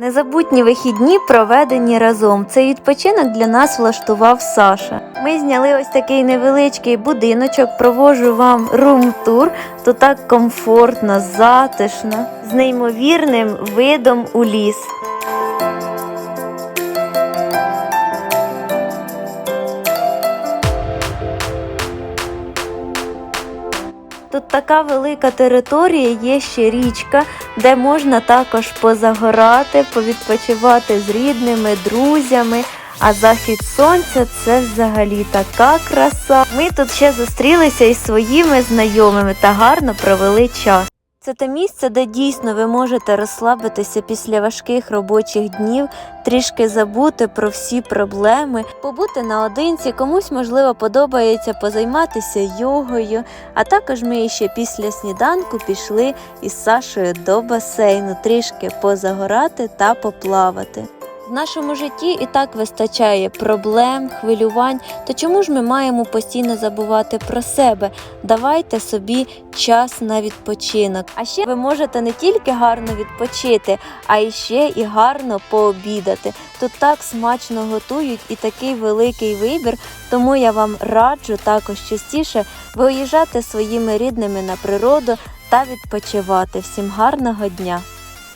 Незабутні вихідні проведені разом. Цей відпочинок для нас влаштував Саша. Ми зняли ось такий невеличкий будиночок, провожу вам рум-тур. то так комфортно, затишно, з неймовірним видом у ліс. Тут така велика територія, є ще річка, де можна також позагорати, повідпочивати з рідними, друзями. А захід сонця це взагалі така краса. Ми тут ще зустрілися із своїми знайомими та гарно провели час. Це те місце, де дійсно ви можете розслабитися після важких робочих днів, трішки забути про всі проблеми, побути наодинці, комусь можливо подобається позайматися йогою. А також ми ще після сніданку пішли із Сашою до басейну, трішки позагорати та поплавати. В нашому житті і так вистачає проблем, хвилювань. То чому ж ми маємо постійно забувати про себе? Давайте собі час на відпочинок. А ще ви можете не тільки гарно відпочити, а і ще і гарно пообідати. Тут так смачно готують і такий великий вибір, тому я вам раджу також частіше виїжджати своїми рідними на природу та відпочивати. Всім гарного дня!